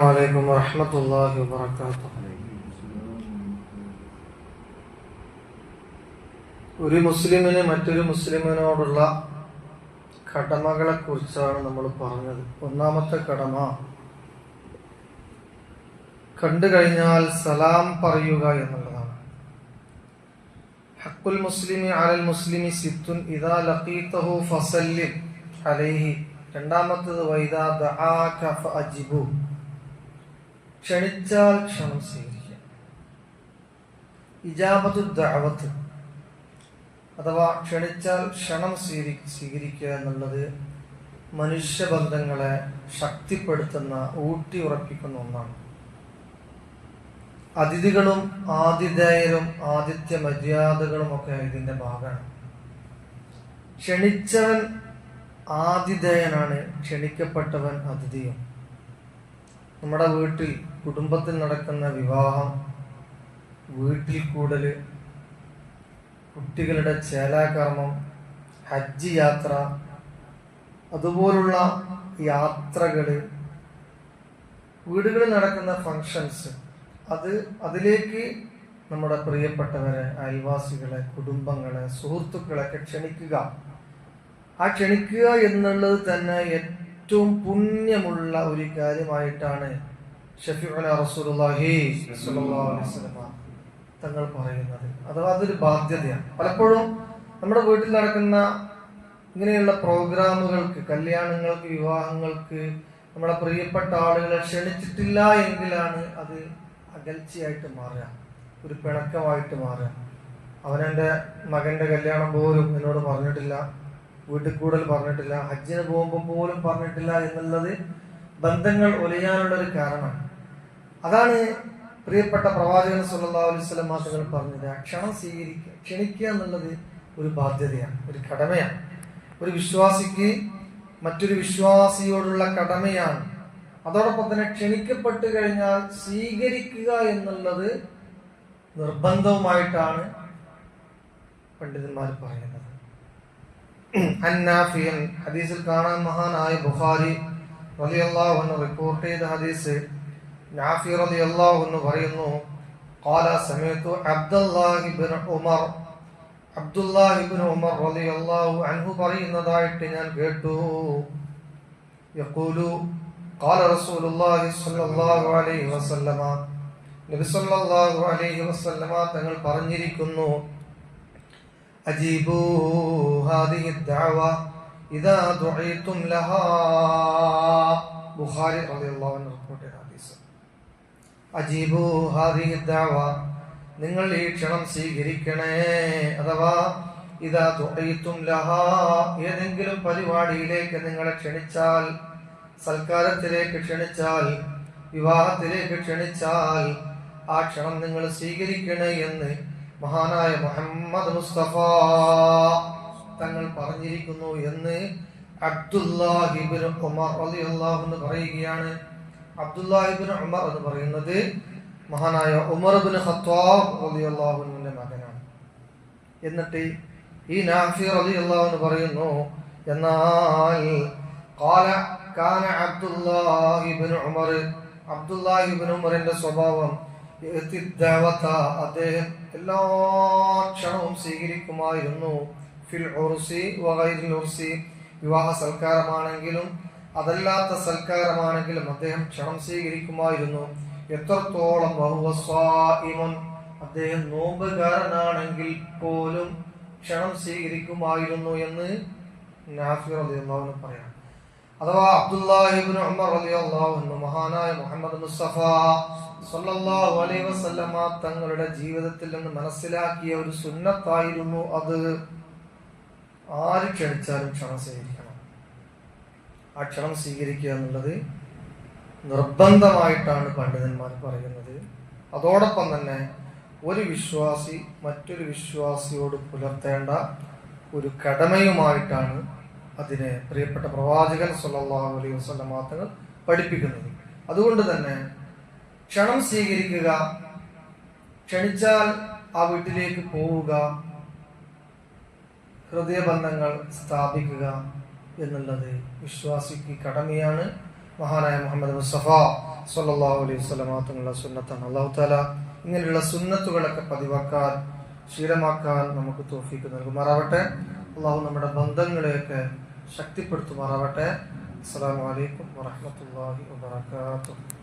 عليكم ورحمة الله وبركاته ഒരു മുസ്ലിമിന് മറ്റൊരു മുസ്ലിമിനോടുള്ള കടമകളെ കുറിച്ചാണ് നമ്മൾ പറഞ്ഞത് ഒന്നാമത്തെ കടമ കണ്ടു കഴിഞ്ഞാൽ സലാം പറയുക എന്നുള്ളതാണ് ഹക്കുൽ മുസ്ലിമി അലൽ മുസ്ലിമി സിത്തുൻ ഇദാ ലഖീതഹു ഫസല്ലിം അലൈഹി രണ്ടാമത്തത് വൈദാ ദആക ഫഅജിബു ക്ഷണിച്ചാൽ ക്ഷണം സ്വീകരിക്കുക ഇജാബത്തു ദാവത്ത് അഥവാ ക്ഷണിച്ചാൽ ക്ഷണം സ്വീകരി സ്വീകരിക്കുക എന്നുള്ളത് മനുഷ്യബന്ധങ്ങളെ ശക്തിപ്പെടുത്തുന്ന ഊട്ടി ഉറപ്പിക്കുന്ന ഒന്നാണ്. അതിഥികളും ആതിഥേയരും ആദിത്യ മര്യാദകളും ഒക്കെ ഇതിന്റെ ഭാഗമാണ്. ക്ഷണിച്ചവൻ ആതിഥേയനാണ് ക്ഷണിക്കപ്പെട്ടവൻ അതിഥിയും. നമ്മുടെ വീട്ടിൽ കുടുംബത്തിൽ നടക്കുന്ന വിവാഹം വീട്ടിൽ കൂടൽ കുട്ടികളുടെ ചേലാകർമ്മം ഹജ്ജ് യാത്ര അതുപോലുള്ള യാത്രകൾ വീടുകളിൽ നടക്കുന്ന ഫങ്ഷൻസ് അത് അതിലേക്ക് നമ്മുടെ പ്രിയപ്പെട്ടവരെ അയൽവാസികളെ കുടുംബങ്ങളെ സുഹൃത്തുക്കളെയൊക്കെ ക്ഷണിക്കുക. ആ ക്ഷണിക്കുക എന്നുള്ളത് തന്നെ ഏറ്റവും പുണ്യമുള്ള ഒരു കാര്യമായിട്ടാണ് തങ്ങൾ പറയുന്നത്. അഥവാ അതൊരു ബാധ്യതയാണ്. പലപ്പോഴും നമ്മുടെ വീട്ടിൽ നടക്കുന്ന ഇങ്ങനെയുള്ള പ്രോഗ്രാമുകൾക്ക് കല്യാണങ്ങൾക്ക് വിവാഹങ്ങൾക്ക് നമ്മളെ പ്രിയപ്പെട്ട ആളുകളെ ക്ഷണിച്ചിട്ടില്ല എങ്കിലാണ് അത് അകൽച്ചയായിട്ട് മാറുക ഒരു പിണക്കമായിട്ട് മാറുക. അവനെന്റെ മകന്റെ കല്യാണം പോലും എന്നോട് പറഞ്ഞിട്ടില്ല. വീട്ടിൽ കൂടുതൽ പറഞ്ഞിട്ടില്ല ഹജ്ജിന് പോകുമ്പോൾ പോലും പറഞ്ഞിട്ടില്ല എന്നുള്ളത് ബന്ധങ്ങൾ ഒലിയാനുള്ള ഒരു കാരണമാണ് അതാണ് പ്രിയപ്പെട്ട പ്രവാചകൻ വസല്ലം തങ്ങൾ പറഞ്ഞത്. ക്ഷണം സ്വീകരിക്കുക ക്ഷണിക്കുക എന്നുള്ളത് ഒരു ബാധ്യതയാണ് ഒരു കടമയാണ്. ഒരു വിശ്വാസിക്ക് മറ്റൊരു വിശ്വാസിയോടുള്ള കടമയാണ്. അതോടൊപ്പം തന്നെ ക്ഷണിക്കപ്പെട്ട് കഴിഞ്ഞാൽ സ്വീകരിക്കുക എന്നുള്ളത് നിർബന്ധവുമായിട്ടാണ് പണ്ഡിതന്മാർ പറയുന്നത്. അന്നാഫിയൻ ഹദീസിൽ കാണാൻ മഹാനായ ബുഖാരി റളിയല്ലാഹു അൻഹു റിപ്പോർട്ട് ചെയ്ത ഹദീസ് നാഫി റളിയല്ലാഹു അൻഹു പറയുന്നു قال سمعت عبد الله بن عمر അബ്ദുല്ലാഹി ഇബ്നു ഉമർ റളിയല്ലാഹു അൻഹു പറയുന്നതായിട്ട് ഞാൻ കേട്ടു യഖൂലു قال رسول الله صلى الله عليه وسلم നബി സല്ലല്ലാഹു അലൈഹി വസല്ലമ തങ്ങൾ പറഞ്ഞിരിക്കുന്നു അജീബു ഹാദിഹി ദഅവ ഇദാ ദുഈതും ലഹാ. ബുഖാരി റളിയല്ലാഹു അൻഹു ഹദീസ്. അജീബു ഹാദിഹി ദഅവ നിങ്ങൾ ഈ ക്ഷണം സ്വീകരിക്കണേ അഥവാ ഇതാ ദുഈതും ലഹാ. ഏതെങ്കിലും പരിപാടിയിലേക്ക് നിങ്ങളെ ക്ഷണിച്ചാൽ സൽക്കാരത്തിലേക്ക് ക്ഷണിച്ചാൽ വിവാഹത്തിലേക്ക് ക്ഷണിച്ചാൽ ആ ക്ഷണം നിങ്ങൾ സ്വീകരിക്കണേ എന്ന് മഹാനായ മുഹമ്മദ് മുസ്തഫ. തങ്ങൾ പറഞ്ഞിരിക്കുന്നു എന്ന് അബ്ദുല്ലാഹിബിൻ ഉമർ അലി അള്ളാഹു പറയുകയാണ്. അബ്ദുല്ലാഹിബിൻ ഉമർ എന്ന് പറയുന്നത് മഹാനായ ഉമർബിൻ ഖത്താബ് അലി അള്ളാഹുവിന്റെ മകനാണ്. എന്നിട്ട് ഈ നാഫിർ അലി അള്ളാഹു പറയുന്നു എന്നാൽ കാല കാന അബ്ദുല്ലാഹിബിൻ ഉമർ അബ്ദുല്ലാഹിബിൻ ഉമറിന്റെ സ്വഭാവം അദ്ദേഹം എല്ലാ ക്ഷണവും സ്വീകരിക്കുമായിരുന്നു. ഫിൽ ഉർസി വകൈദിൽ ഉർസി വിവാഹ സൽക്കാരമാണെങ്കിലും അതല്ലാത്ത സൽക്കാരമാണെങ്കിലും അദ്ദേഹം ക്ഷണം സ്വീകരിക്കുമായിരുന്നു. എത്രത്തോളം അദ്ദേഹം നോമ്പുകാരനാണെങ്കിൽ പോലും ക്ഷണം സ്വീകരിക്കുമായിരുന്നു എന്ന് നാഫിർ അൻഹു പറയാം. അഥവാ അബ്ദുല്ലാഹിബിൻ ഉമർ അൻഹു മഹാനായ മുഹമ്മദ് മുസ്തഫ സല്ലല്ലാഹു അലൈഹി വസല്ലമ തങ്ങളുടെ ജീവിതത്തിൽ നിന്ന് മനസ്സിലാക്കിയ ഒരു സുന്നത്തായിരുന്നു അത്. ആര് ക്ഷണിച്ചാലും ക്ഷണം സ്വീകരിക്കണം. ആ ക്ഷണം സ്വീകരിക്കുക എന്നുള്ളത് നിർബന്ധമായിട്ടാണ് പണ്ഡിതന്മാർ പറയുന്നത്. അതോടൊപ്പം തന്നെ ഒരു വിശ്വാസി മറ്റൊരു വിശ്വാസിയോട് പുലർത്തേണ്ട ഒരു കടമയുമായിട്ടാണ് അതിനെ പ്രിയപ്പെട്ട പ്രവാചകൻ സല്ലല്ലാഹു അലൈഹി വസ്ലം തങ്ങൾ പഠിപ്പിക്കുന്നത്. അതുകൊണ്ട് തന്നെ ക്ഷണം സ്വീകരിക്കുക. ക്ഷണിച്ചാൽ ആ വീട്ടിലേക്ക് പോവുക. ഹൃദയബന്ധങ്ങൾ സ്ഥാപിക്കുക എന്നുള്ളത് വിശ്വാസിക്ക് കടമയാണ്. മഹാനായ മുഹമ്മദ് മുസ്തഫ സല്ലല്ലാഹു അലൈഹി സ്വലമാത്തുള്ള സുന്നത്താണ്. അള്ളാഹു താല ഇങ്ങനെയുള്ള സുന്നത്തുകളൊക്കെ പതിവാക്കാൻ ശീലമാക്കാൻ നമുക്ക് തോഫിക്ക് നൽകുമാറാവട്ടെ. അള്ളാഹു നമ്മുടെ ബന്ധങ്ങളെയൊക്കെ ശക്തിപ്പെടുത്തുമാറാവട്ടെ. അസ്സാം വലൈക്കും വറഹ്മത്തുള്ളാഹി വബറകാതുഹു.